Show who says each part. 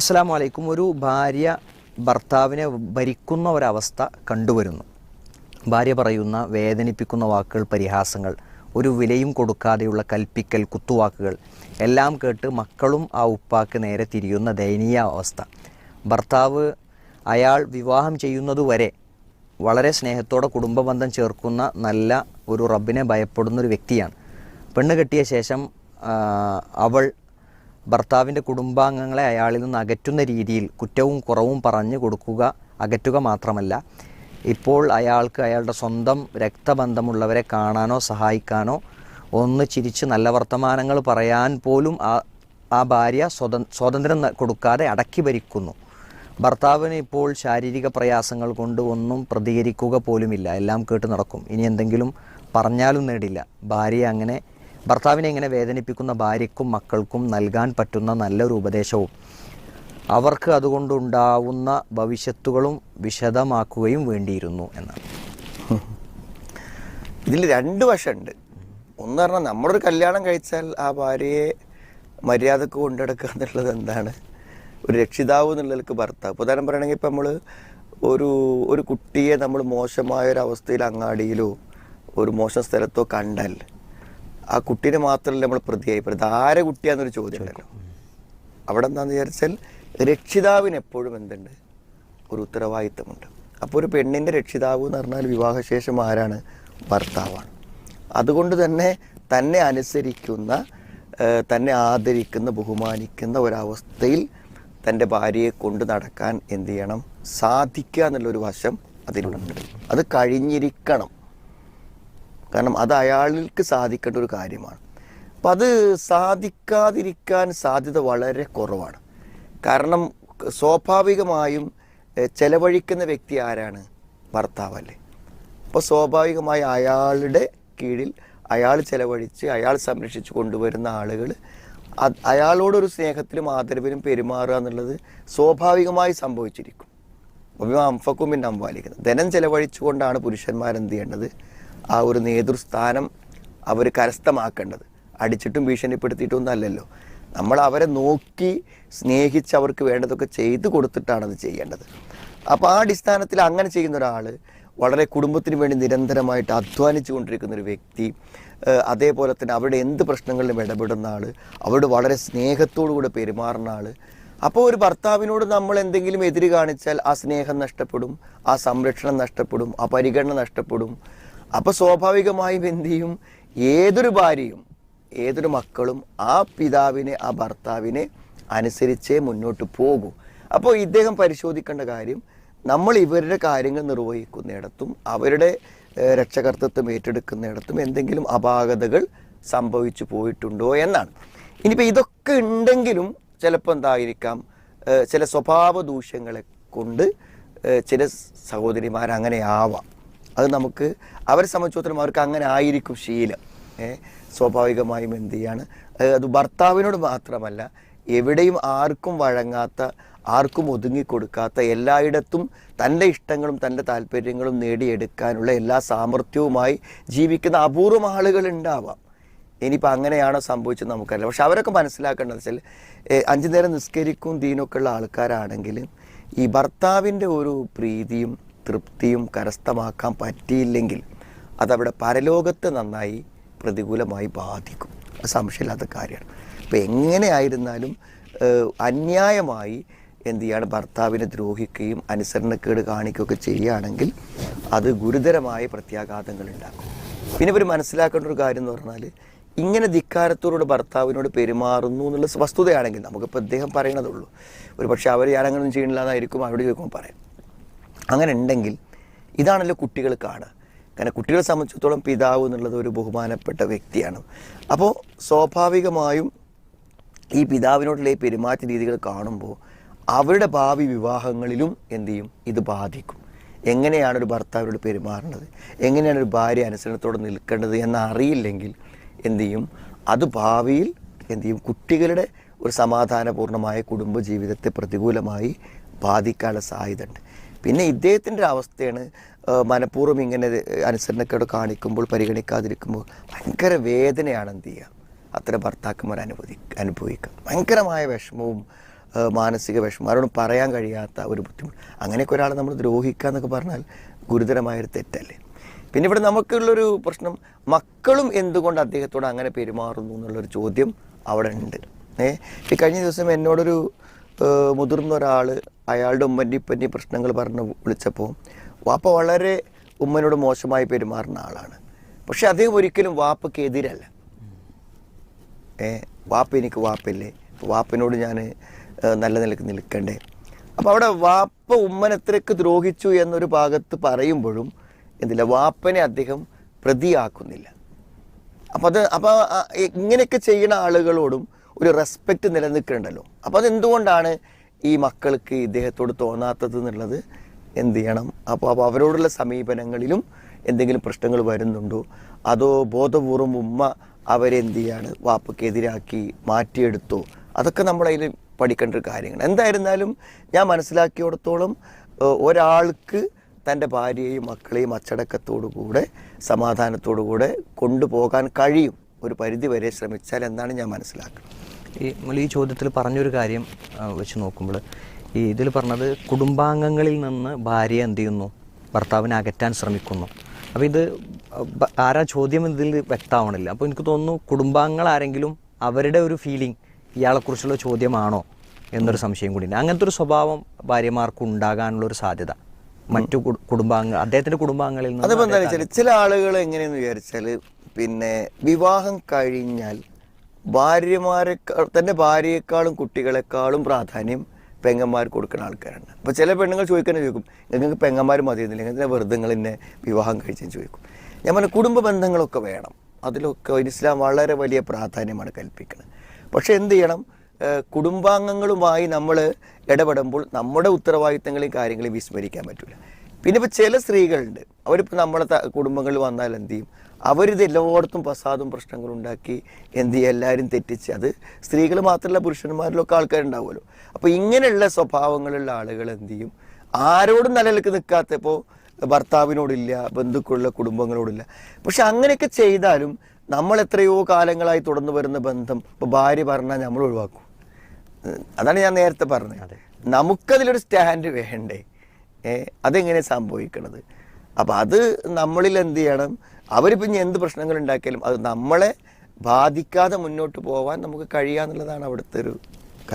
Speaker 1: അസ്സാം വലൈക്കും ഒരു ഭാര്യ ഭർത്താവിനെ ഭരിക്കുന്ന ഒരവസ്ഥ കണ്ടുവരുന്നു. ഭാര്യ പറയുന്ന വേദനിപ്പിക്കുന്ന വാക്കുകൾ പരിഹാസങ്ങൾ ഒരു വിലയും കൊടുക്കാതെയുള്ള കൽപ്പിക്കൽ കുത്തുവാക്കുകൾ എല്ലാം കേട്ട് മക്കളും ആ ഉപ്പാക്ക് നേരെ തിരിയുന്ന ദയനീയ അവസ്ഥ. ഭർത്താവ് അയാൾ വിവാഹം ചെയ്യുന്നതുവരെ വളരെ സ്നേഹത്തോടെ കുടുംബബന്ധം ചേർക്കുന്ന നല്ല ഒരു റബ്ബിനെ ഭയപ്പെടുന്ന ഒരു വ്യക്തിയാണ്. പെണ്ണ് കെട്ടിയ ശേഷം അവൾ ഭർത്താവിന്റെ കുടുംബാംഗങ്ങളെ അയാളിൽ നിന്ന് അകറ്റുന്ന രീതിയിൽ കുറ്റവും കുറവും പറഞ്ഞു കൊടുക്കുക അകറ്റുക മാത്രമല്ല ഇപ്പോൾ അയാൾക്ക് അയാളുടെ സ്വന്തം രക്തബന്ധമുള്ളവരെ കാണാനോ സഹായിക്കാനോ ഒന്ന് ചിരിച്ച് നല്ല വർത്തമാനങ്ങൾ പറയാൻ പോലും ആ ആ ഭാര്യ സ്വതന്ത്രം കൊടുക്കാതെ അടക്കി ഭരിക്കുന്നു. ഭർത്താവിന് ഇപ്പോൾ ശാരീരിക പ്രയാസങ്ങൾ കൊണ്ട് ഒന്നും പ്രതികരിക്കുക പോലുമില്ല. എല്ലാം കേട്ട് നടക്കും. ഇനി എന്തെങ്കിലും പറഞ്ഞാലും നേടില്ല. ഭാര്യ അങ്ങനെ ഭർത്താവിനെ ഇങ്ങനെ വേദനിപ്പിക്കുന്ന ഭാര്യയ്ക്കും മക്കൾക്കും നൽകാൻ പറ്റുന്ന നല്ലൊരു ഉപദേശവും. അവർക്ക് അതുകൊണ്ടുണ്ടാവുന്ന ഭവിഷ്യത്തുകളും വിശദമാക്കുകയും വേണ്ടിയിരുന്നു എന്നാണ്.
Speaker 2: ഇതിൽ രണ്ട് വശമുണ്ട്. ഒന്ന് പറഞ്ഞാൽ നമ്മളൊരു കല്യാണം കഴിച്ചാൽ ആ ഭാര്യയെ മര്യാദയ്ക്ക് കൊണ്ടെടുക്കുക എന്നുള്ളത് എന്താണ്? ഒരു രക്ഷിതാവ് എന്നുള്ളതിലേക്ക് ഭർത്താവ്. ഉദാഹരണം പറയണമെങ്കിൽ ഇപ്പം നമ്മൾ ഒരു ഒരു കുട്ടിയെ നമ്മൾ മോശമായ ഒരു അവസ്ഥയിൽ അങ്ങാടിയിലോ ഒരു മോശം സ്ഥലത്തോ കണ്ടാൽ ആ കുട്ടീനെ മാത്രമല്ല നമ്മൾ പ്രതിയായി പറയുന്നത് ആരെ കുട്ടിയാന്നൊരു ചോദ്യം ഉണ്ടല്ലോ. അവിടെ എന്താണെന്ന് വിചാരിച്ചാൽ രക്ഷിതാവിന് എപ്പോഴും എന്തുണ്ട്? ഒരു ഉത്തരവാദിത്തമുണ്ട്. അപ്പോൾ ഒരു പെണ്ണിന്റെ രക്ഷിതാവ് എന്ന് പറഞ്ഞാൽ വിവാഹശേഷം ആരാണ്? ഭർത്താവാണ്. അതുകൊണ്ട് തന്നെ തന്നെ അനുസരിക്കുന്ന തന്നെ ആദരിക്കുന്ന ബഹുമാനിക്കുന്ന ഒരവസ്ഥയിൽ തന്റെ ഭാര്യയെ കൊണ്ട് നടക്കാൻ എന്ത് ചെയ്യണം? സാധിക്കുക എന്നുള്ളൊരു വശം അതിലുണ്ട്. അത് കഴിഞ്ഞിരിക്കണം. കാരണം അത് അയാൾക്ക് സാധിക്കേണ്ട ഒരു കാര്യമാണ്. അപ്പം അത് സാധിക്കാതിരിക്കാൻ സാധ്യത വളരെ കുറവാണ്. കാരണം സ്വാഭാവികമായും ചെലവഴിക്കുന്ന വ്യക്തി ആരാണ്? ഭർത്താവല്ലേ. അപ്പോൾ സ്വാഭാവികമായി അയാളുടെ കീഴിൽ അയാൾ ചെലവഴിച്ച് അയാൾ സംരക്ഷിച്ച് കൊണ്ടുവരുന്ന ആളുകൾ അയാളോടൊരു സ്നേഹത്തിലും ആദരവിലും പെരുമാറുക എന്നുള്ളത് സ്വാഭാവികമായി സംഭവിച്ചിരിക്കും. അംഫക്കും പിന്നെ അമ്പാലിക്കുന്നത് ധനം ചെലവഴിച്ചുകൊണ്ടാണ് പുരുഷന്മാരെന്ത് ചെയ്യേണ്ടത്? ആ ഒരു നേതൃസ്ഥാനം അവർ കരസ്ഥമാക്കേണ്ടത്. അടിച്ചിട്ടും ഭീഷണിപ്പെടുത്തിയിട്ടൊന്നും അല്ലല്ലോ. നമ്മൾ അവരെ നോക്കി സ്നേഹിച്ച് അവർക്ക് വേണ്ടതൊക്കെ ചെയ്തു കൊടുത്തിട്ടാണ് അത് ചെയ്യേണ്ടത്. അപ്പോൾ ആ അടിസ്ഥാനത്തിൽ അങ്ങനെ ചെയ്യുന്ന ഒരാൾ വളരെ കുടുംബത്തിന് വേണ്ടി നിരന്തരമായിട്ട് അധ്വാനിച്ചു കൊണ്ടിരിക്കുന്ന ഒരു വ്യക്തി അതേപോലെ തന്നെ അവരുടെ എന്ത് പ്രശ്നങ്ങളിലും ഇടപെടുന്ന ആൾ അവരോട് വളരെ സ്നേഹത്തോടു കൂടെ പെരുമാറുന്ന ആൾ അപ്പോൾ ഒരു ഭർത്താവിനോട് നമ്മൾ എന്തെങ്കിലും എതിര് കാണിച്ചാൽ ആ സ്നേഹം നഷ്ടപ്പെടും ആ സംരക്ഷണം നഷ്ടപ്പെടും ആ പരിഗണന നഷ്ടപ്പെടും. അപ്പോൾ സ്വാഭാവികമായും എന്ത് ചെയ്യും? ഏതൊരു ഭാര്യയും ഏതൊരു മക്കളും ആ പിതാവിനെ ആ ഭർത്താവിനെ അനുസരിച്ചേ മുന്നോട്ട് പോകൂ. അപ്പോൾ ഇദ്ദേഹം പരിശോധിക്കേണ്ട കാര്യം നമ്മൾ ഇവരുടെ കാര്യങ്ങൾ നിർവഹിക്കുന്നിടത്തും അവരുടെ രക്ഷകർത്തൃത്വം ഏറ്റെടുക്കുന്നിടത്തും എന്തെങ്കിലും അപാകതകൾ സംഭവിച്ചു പോയിട്ടുണ്ടോ എന്നാണ്. ഇനിയിപ്പോൾ ഇതൊക്കെ ഉണ്ടെങ്കിലും ചിലപ്പോൾ എന്തായിരിക്കാം? ചില സ്വഭാവ ദൂഷ്യങ്ങളെ കൊണ്ട് ചില സഹോദരിമാർ അങ്ങനെ ആവാം. അത് നമുക്ക് അവരെ സംബന്ധിച്ചിടത്തോളം അവർക്ക് അങ്ങനെ ആയിരിക്കും ശീലം. സ്വാഭാവികമായും എന്ത് ചെയ്യാണ്? അത് ഭർത്താവിനോട് മാത്രമല്ല എവിടെയും ആർക്കും വഴങ്ങാത്ത ആർക്കും ഒതുങ്ങിക്കൊടുക്കാത്ത എല്ലായിടത്തും തന്റെ ഇഷ്ടങ്ങളും തന്റെ താല്പര്യങ്ങളും നേടിയെടുക്കാനുള്ള എല്ലാ സാമർഥ്യവുമായി ജീവിക്കുന്ന അപൂർവം ആളുകൾ ഉണ്ടാവാം. ഇനിയിപ്പോൾ അങ്ങനെയാണോ സംഭവിച്ചത് നമുക്കറിയില്ല. പക്ഷെ അവരൊക്കെ മനസ്സിലാക്കേണ്ടത് വെച്ചാൽ അഞ്ചു നേരം നിസ്കരിക്കും ദീനൊക്കെ ഉള്ള ആൾക്കാരാണെങ്കിൽ ഈ ഭർത്താവിന്റെ ഒരു പ്രീതിയും തൃപ്തിയും കരസ്ഥമാക്കാൻ പറ്റിയില്ലെങ്കിൽ അതവിടെ പരലോകത്ത് നന്നായി പ്രതികൂലമായി ബാധിക്കും. സംശയമില്ലാത്ത കാര്യമാണ്. അപ്പോൾ എങ്ങനെയായിരുന്നാലും അന്യായമായി എന്ത് ചെയ്യാണ്? ഭർത്താവിനെ ദ്രോഹിക്കുകയും അനുസരണക്കേട് കാണിക്കുകയൊക്കെ ചെയ്യുകയാണെങ്കിൽ അത് ഗുരുതരമായ പ്രത്യാഘാതങ്ങൾ ഉണ്ടാക്കും. പിന്നെ ഇവർ മനസ്സിലാക്കേണ്ട ഒരു കാര്യം എന്ന് പറഞ്ഞാൽ ഇങ്ങനെ ധിക്കാരത്തോടുകൂടെ ഭർത്താവിനോട് പെരുമാറുന്നു എന്നുള്ള വസ്തുതയാണെങ്കിൽ നമുക്കിപ്പോൾ അദ്ദേഹം പറയണതുള്ളൂ. ഒരു പക്ഷേ അവർ ഞാനങ്ങനൊന്നും ചെയ്യണില്ല എന്നായിരിക്കും അവിടെ ചോദിക്കുമ്പോൾ പറയാം. അങ്ങനെ ഉണ്ടെങ്കിൽ ഇതാണല്ലോ കുട്ടികൾ കാണുക. കാരണം കുട്ടികളെ സംബന്ധിച്ചിടത്തോളം പിതാവ് എന്നുള്ളത് ഒരു ബഹുമാനപ്പെട്ട വ്യക്തിയാണ്. അപ്പോൾ സ്വാഭാവികമായും ഈ പിതാവിനോടുള്ള ഈ പെരുമാറ്റ രീതികൾ കാണുമ്പോൾ അവരുടെ ഭാവി വിവാഹങ്ങളിലും എന്ത് ചെയ്യും? ഇത് ബാധിക്കും. എങ്ങനെയാണ് ഒരു ഭർത്താവിനോട് പെരുമാറേണ്ടത്? എങ്ങനെയാണ് ഒരു ഭാര്യ അനുസരണത്തോടെ നിൽക്കേണ്ടത് എന്നറിയില്ലെങ്കിൽ എന്ത് ചെയ്യും? അത് ഭാവിയിൽ എന്ത് ചെയ്യും? കുട്ടികളുടെ ഒരു സമാധാനപൂർണമായ കുടുംബജീവിതത്തെ പ്രതികൂലമായി ബാധിക്കാനുള്ള സാധ്യതയുണ്ട്. പിന്നെ ഇദ്ദേഹത്തിന്റെ അവസ്ഥയാണ് മനഃപൂർവം ഇങ്ങനെ അനുസരണക്കേട് കാണിക്കുമ്പോൾ പരിഗണിക്കാതിരിക്കുമ്പോൾ ഭയങ്കര വേദനയാണ് എന്ത് ചെയ്യുക. അത്തരം ഭർത്താക്കന്മാർ അനുഭവി അനുഭവിക്കുക. ഭയങ്കരമായ വിഷമവും മാനസിക വിഷമം ആരോടും പറയാൻ കഴിയാത്ത ഒരു ബുദ്ധിമുട്ട്. അങ്ങനെയൊക്കെ ഒരാളെ നമ്മൾ ദ്രോഹിക്കുക എന്നൊക്കെ പറഞ്ഞാൽ ഗുരുതരമായൊരു തെറ്റല്ലേ? പിന്നെ ഇവിടെ നമുക്കുള്ളൊരു പ്രശ്നം മക്കളും എന്തുകൊണ്ട് അദ്ദേഹത്തോട് അങ്ങനെ പെരുമാറുന്നു എന്നുള്ളൊരു ചോദ്യം അവിടെ ഉണ്ട്. ഏ ഈ കഴിഞ്ഞ ദിവസം എന്നോടൊരു ഏഹ്, മുതിർന്ന ഒരാൾ അയാളുടെ ഉമ്മന്റെ ഇപ്പന്റെ പ്രശ്നങ്ങൾ പറഞ്ഞ് വിളിച്ചപ്പോൾ വാപ്പ വളരെ ഉമ്മനോട് മോശമായി പെരുമാറുന്ന ആളാണ്. പക്ഷെ അദ്ദേഹം ഒരിക്കലും വാപ്പയ്ക്ക് എതിരല്ല. ഏ വാപ്പ എനിക്ക് വാപ്പില്ലേ? വാപ്പിനോട് ഞാൻ നല്ല നിലയ്ക്ക് നിൽക്കണ്ടേ? അപ്പോൾ അവിടെ വാപ്പ ഉമ്മനെത്രയ്ക്ക് ദ്രോഹിച്ചു എന്നൊരു ഭാഗത്ത് പറയുമ്പോഴും എന്തില്ല വാപ്പനെ അദ്ദേഹം പ്രതിയാക്കുന്നില്ല. അപ്പം അത് അപ്പോൾ ഇങ്ങനെയൊക്കെ ചെയ്യുന്ന ആളുകളോടും ഒരു റെസ്പെക്റ്റ് നിലനിൽക്കണ്ടല്ലോ. അപ്പോൾ അതെന്തുകൊണ്ടാണ് ഈ മക്കൾക്ക് ഇദ്ദേഹത്തോട് തോന്നാത്തത് എന്നുള്ളത് എന്ത് ചെയ്യണം? അപ്പോൾ അപ്പോൾ അവരോടുള്ള സമീപനങ്ങളിലും എന്തെങ്കിലും പ്രശ്നങ്ങൾ വരുന്നുണ്ടോ? അതോ ബോധപൂർവം ഉമ്മ അവരെന്ത് ചെയ്യാണ്? വാപ്പക്കെതിരാക്കി മാറ്റിയെടുത്തോ? അതൊക്കെ നമ്മളതിൽ പഠിക്കേണ്ട ഒരു കാര്യങ്ങൾ എന്തായിരുന്നാലും ഞാൻ മനസ്സിലാക്കിയോടത്തോളം ഒരാൾക്ക് തന്റെ ഭാര്യയെയും മക്കളെയും അച്ചടക്കത്തോടു കൂടെ സമാധാനത്തോടു കൂടെ കൊണ്ടുപോകാൻ കഴിയും. ഒരു പരിധി വരെ ശ്രമിച്ചാൽ എന്നാണ് ഞാൻ മനസ്സിലാക്കുന്നത്.
Speaker 1: ഈ നമ്മൾ ഈ ചോദ്യത്തിൽ പറഞ്ഞൊരു കാര്യം വെച്ച് നോക്കുമ്പോൾ ഈ ഇതിൽ പറഞ്ഞത് കുടുംബാംഗങ്ങളിൽ നിന്ന് ഭാര്യ എന്ത് ചെയ്യുന്നു? ഭർത്താവിനെ അകറ്റാൻ ശ്രമിക്കുന്നു. അപ്പോൾ ഇത് ആരാ ചോദ്യം ഇതിൽ വ്യക്തമാവണില്ല. അപ്പോൾ എനിക്ക് തോന്നുന്നു കുടുംബാംഗങ്ങൾ ആരെങ്കിലും അവരുടെ ഒരു ഫീലിംഗ് ഇയാളെക്കുറിച്ചുള്ള ചോദ്യമാണോ എന്നൊരു സംശയം കൂടി അങ്ങനത്തെ ഒരു സ്വഭാവം ഭാര്യമാർക്ക് ഉണ്ടാകാനുള്ള ഒരു സാധ്യത. മറ്റു കുടു- കുടുംബാംഗ അദ്ദേഹത്തിന്റെ കുടുംബാംഗങ്ങളിൽ നിന്ന്
Speaker 2: അതിപ്പോൾ എന്താ വെച്ചാൽ ചില ആളുകൾ എങ്ങനെയെന്ന് വിചാരിച്ചാൽ പിന്നെ വിവാഹം കഴിഞ്ഞാൽ ഭാര്യമാരെ തന്റെ ഭാര്യയെക്കാളും കുട്ടികളെക്കാളും പ്രാധാന്യം പെങ്ങന്മാർ കൊടുക്കുന്ന ആൾക്കാരാണ്. അപ്പോൾ ചില പെണ്ണുങ്ങൾ ചോദിക്കുന്നത് ചോദിക്കും നിങ്ങൾക്ക് പെങ്ങന്മാർ മതിയെന്നില്ല നിങ്ങൾക്ക് വെറുതെ എന്നെ വിവാഹം കഴിച്ചെന്ന് ചോദിക്കും. ഞാൻ പറഞ്ഞ കുടുംബ ബന്ധങ്ങളൊക്കെ വേണം. അതിലൊക്കെ ഇസ്ലാം വളരെ വലിയ പ്രാധാന്യമാണ് കൽപ്പിക്കുന്നത് പക്ഷേ എന്ത് ചെയ്യണം? കുടുംബാംഗങ്ങളുമായി നമ്മൾ ഇടപെടുമ്പോൾ നമ്മുടെ ഉത്തരവാദിത്തങ്ങളെയും കാര്യങ്ങളെയും വിസ്മരിക്കാൻ പറ്റില്ല പിന്നെ ഇപ്പോൾ ചില സ്ത്രീകളുണ്ട്. അവരിപ്പോൾ നമ്മളെ കുടുംബങ്ങളിൽ വന്നാൽ എന്ത് ചെയ്യും? അവരിത് എല്ലായിടത്തും പ്രസാദും പ്രശ്നങ്ങളും ഉണ്ടാക്കി എന്ത് ചെയ്യുക എല്ലാവരും തെറ്റിച്ച് അത് സ്ത്രീകൾ മാത്രമല്ല പുരുഷന്മാരിലൊക്കെ ആൾക്കാരുണ്ടാവുമല്ലോ. അപ്പോൾ ഇങ്ങനെയുള്ള സ്വഭാവങ്ങളുള്ള ആളുകൾ എന്ത് ചെയ്യും? ആരോടും നിലനിൽക്ക് നിൽക്കാത്തപ്പോൾ ഭർത്താവിനോടില്ല ബന്ധുക്കളുള്ള കുടുംബങ്ങളോടില്ല. പക്ഷെ അങ്ങനെയൊക്കെ ചെയ്താലും നമ്മൾ എത്രയോ കാലങ്ങളായി തുടർന്നു വരുന്ന ബന്ധം ഇപ്പോൾ ഭാര്യ പറഞ്ഞാൽ നമ്മൾ ഒഴിവാക്കും. അതാണ് ഞാൻ നേരത്തെ പറഞ്ഞത്. നമുക്കതിലൊരു സ്റ്റാൻഡ് വേണ്ടേ? അതെങ്ങനെ സംഭവിക്കണത്? അപ്പം അത് നമ്മളിൽ എന്ത് ചെയ്യണം? അവരിപ്പം ഇനി എന്ത് പ്രശ്നങ്ങൾ ഉണ്ടാക്കിയാലും അത് നമ്മളെ ബാധിക്കാതെ മുന്നോട്ട് പോകാൻ നമുക്ക് കഴിയാന്നുള്ളതാണ് അവിടുത്തെ ഒരു